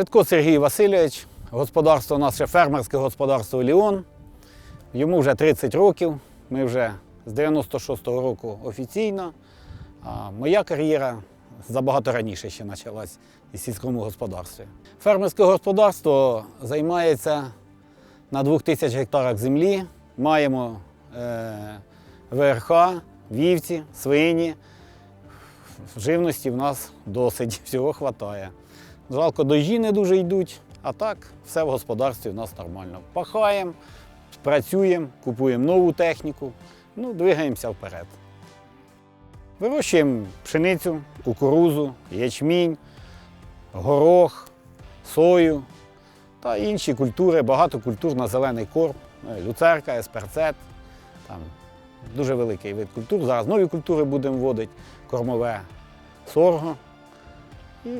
Житко Сергій Васильович, господарство наше фермерське господарство Ліон. Йому вже 30 років. Ми вже з 96-го року офіційно. А моя кар'єра забагато раніше ще почалась і сільському господарстві. Фермерське господарство займається на 2000 гектарах землі. Маємо е, ВРХ, вівці, свині. Живності в нас досить, всього вистачає. Жалко, дожі не дуже йдуть, а так все в господарстві у нас нормально. Пахаємо, працюємо, купуємо нову техніку, ну, двигаємося вперед. Вирощуємо пшеницю, кукурузу, ячмінь, горох, сою та інші культури, багато культур на зелений корм, е, люцерка, есперцет. Там дуже великий вид культур. Зараз нові культури будемо вводити, кормове сорго. І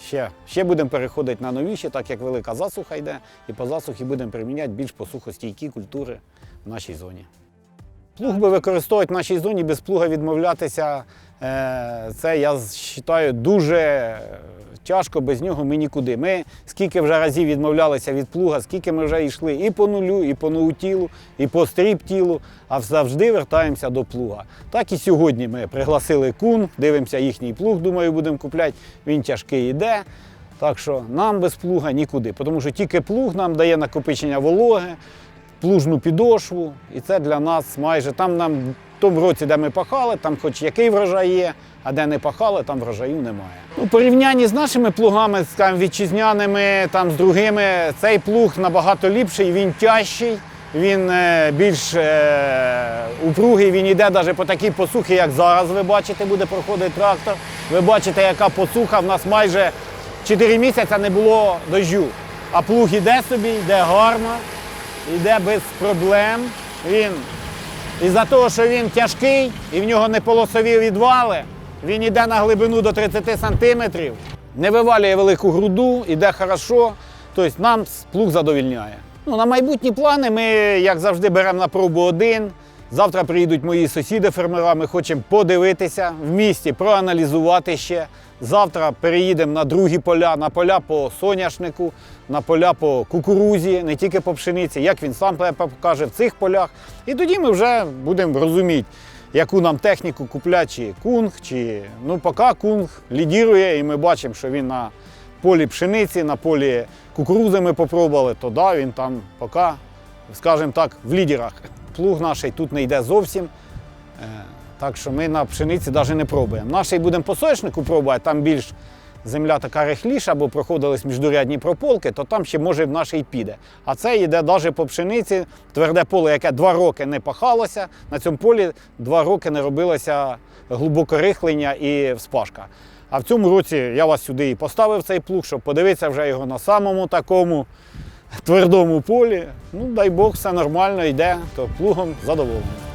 ще, ще будемо переходити на новіші, так як велика засуха йде, і по засухі будемо приміняти більш посухостійкі культури в нашій зоні. Плуг би використовувати в нашій зоні без плуга відмовлятися. е, Це я вважаю дуже тяжко, без нього ми нікуди. Ми скільки вже разів відмовлялися від плуга, скільки ми вже йшли і по нулю, і по ноутілу, і по стріп-тілу, а завжди вертаємося до плуга. Так і сьогодні ми пригласили кун, дивимося їхній плуг, думаю, будемо купляти. Він тяжкий йде. Так що нам без плуга нікуди, тому що тільки плуг нам дає накопичення вологи, плужну підошву, і це для нас майже там нам в тому році, де ми пахали, там хоч який врожай є, а де не пахали, там врожаю немає. У порівнянні з нашими плугами, скажімо, вітчизняними, там з другими, цей плуг набагато ліпший, він тяжчий. Він е, більш е, упругий, він йде навіть по такій посухі, як зараз ви бачите, буде проходити трактор. Ви бачите, яка посуха. В нас майже 4 місяці не було дощу. А плуг іде собі, йде гарно, йде без проблем. Він із-за того, що він тяжкий і в нього не полосові відвали, він йде на глибину до 30 сантиметрів, не вивалює велику груду, йде хорошо. Тобто нам плуг задовільняє. Ну, на майбутні плани ми, як завжди, беремо на пробу один. Завтра приїдуть мої сусіди фермера, ми хочемо подивитися в місті, проаналізувати ще. Завтра переїдемо на другі поля, на поля по соняшнику, на поля по кукурузі, не тільки по пшениці, як він сам покаже в цих полях. І тоді ми вже будемо розуміти, яку нам техніку купляти, чи кунг, чи ну поки кунг лідірує, і ми бачимо, що він на полі пшениці, на полі кукурузи ми попробували, то да, він там поки, скажімо так, в лідерах. Плуг наш тут не йде зовсім. Е, Так що ми на пшениці навіть не пробуємо. Наший будемо по соняшнику пробувати, там більш земля така рихліша, бо проходились міждурядні прополки, то там ще може в нашій піде. А це йде навіть по пшениці, тверде поле, яке два роки не пахалося. На цьому полі два роки не робилося глибоке рихлення і вспашка. А в цьому році я вас сюди і поставив цей плуг, щоб подивитися вже його на самому такому твердому полі. Ну, дай Бог, все нормально йде, то плугом задоволений.